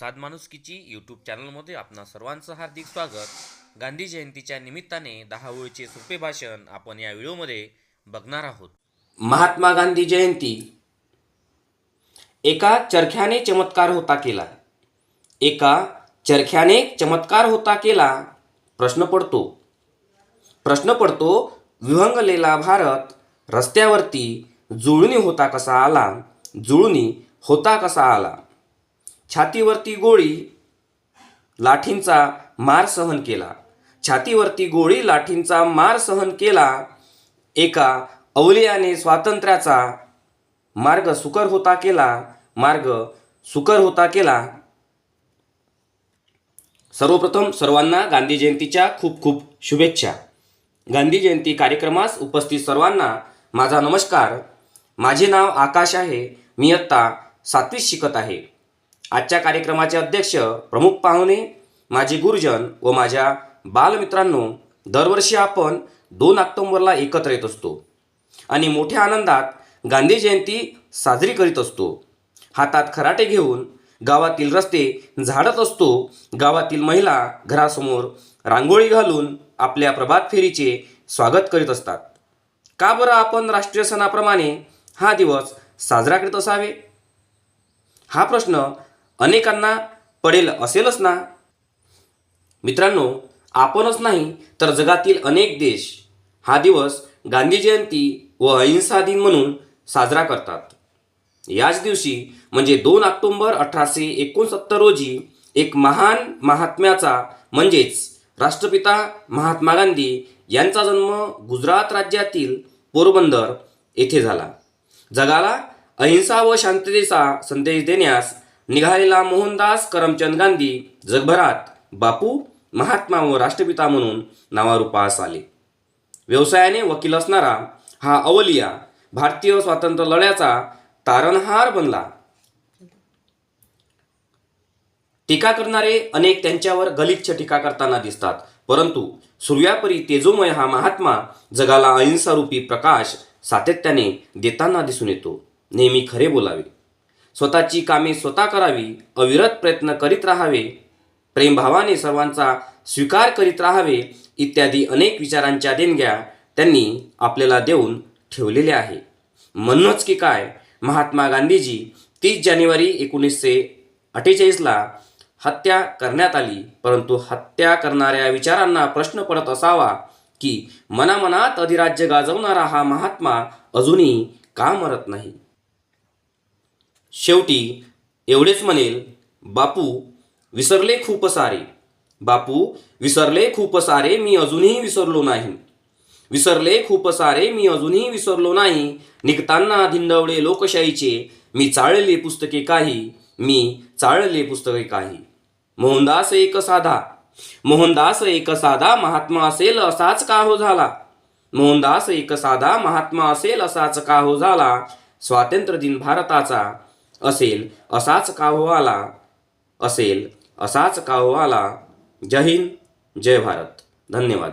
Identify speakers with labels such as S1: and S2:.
S1: साध माणुसकीची यूट्यूब चॅनलमध्ये आपणा सर्वांचं हार्दिक स्वागत. गांधी जयंतीच्या निमित्ताने दहा ओळीचे सोपे भाषण आपण या व्हिडिओमध्ये बघणार आहोत.
S2: महात्मा गांधी जयंती. एका चरख्याने चमत्कार होता केला. एका चरख्याने चमत्कार होता केला. प्रश्न पडतो. प्रश्न पडतो विहंगलेला भारत रस्त्यावरती जुळणी होता कसा आला? जुळणी होता कसा आला? छातीवरती गोळी लाठींचा मार सहन केला. छातीवरती गोळी लाठींचा मार सहन केला. एका अवलियाने स्वातंत्र्याचा मार्ग सुकर होता केला. मार्ग सुकर होता केला. सर्वप्रथम सर्वांना गांधी जयंतीच्या खूप खूप शुभेच्छा. गांधी जयंती कार्यक्रमास उपस्थित सर्वांना माझा नमस्कार. माझे नाव आकाश आहे. मी आत्ता सातवीत शिकत आहे. आजच्या कार्यक्रमाचे अध्यक्ष प्रमुख पाहुणे माझे गुरुजन व माझ्या बालमित्रांनो दरवर्षी आपण दोन ऑक्टोंबरला एकत्र येत असतो आणि मोठ्या आनंदात गांधी जयंती साजरी करीत असतो. हातात खराटे घेऊन गावातील रस्ते झाडत असतो. गावातील महिला घरासमोर रांगोळी घालून आपल्या प्रभात फेरीचे स्वागत करीत असतात. का बरं आपण राष्ट्रीय सणाप्रमाणे हा दिवस साजरा करीत असावे? हा प्रश्न अनेकांना पडेल असेलच ना? मित्रांनो आपणच नाही तर जगातील अनेक देश हा दिवस गांधी जयंती व अहिंसा दिन म्हणून साजरा करतात. याच दिवशी म्हणजे दोन ऑक्टोंबर अठराशे एकोणसत्तर रोजी एक महान महात्म्याचा म्हणजेच राष्ट्रपिता महात्मा गांधी यांचा जन्म गुजरात राज्यातील पोरबंदर येथे झाला. जगाला अहिंसा व शांततेचा संदेश देण्यास निघालेला मोहनदास करमचंद गांधी जगभरात बापू महात्मा व राष्ट्रपिता म्हणून नावारूपास आले. व्यवसायाने वकील असणारा हा अवलिया भारतीय स्वातंत्र्य लढ्याचा तारणहार बनला. टीका करणारे अनेक त्यांच्यावर गलिच्छ टीका करताना दिसतात परंतु सूर्यापरी तेजोमय हा महात्मा जगाला अहिंसारूपी प्रकाश सातत्याने देताना दिसून येतो. नेहमी खरे बोलावे. स्वतःची कामे स्वतः करावी अविरत प्रयत्न करीत राहावे प्रेमभावाने सर्वांचा स्वीकार करीत राहावे इत्यादी अनेक विचारांच्या देणग्या त्यांनी आपल्याला देऊन ठेवलेल्या आहे. म्हणूनच की काय महात्मा गांधीजी तीस जानेवारी एकोणीसशे अठ्ठेचाळीसला हत्या करण्यात आली. परंतु हत्या करणाऱ्या विचारांना प्रश्न पडत असावा की मनामनात अधिराज्य गाजवणारा हा महात्मा अजूनही का मरत नाही? शेवटी एवढेच म्हणेल बापू विसरले खूप सारे. बापू विसरले खूप सारे मी अजूनही विसरलो नाही. विसरले खूप सारे मी अजूनही विसरलो नाही. निघताना धिंडवळे लोकशाहीचे मी चाळले पुस्तके काही मी चाळले पुस्तके काही. मोहनदास एक साधा. मोहनदास एक साधा महात्मा असेल असाच का हो झाला? मोहनदास एक साधा महात्मा असेल असाच का हो झाला? स्वातंत्र्य दिन भारताचा असेल असाच का आला असेल असाच का आला जय हिंद जय भारत. धन्यवाद.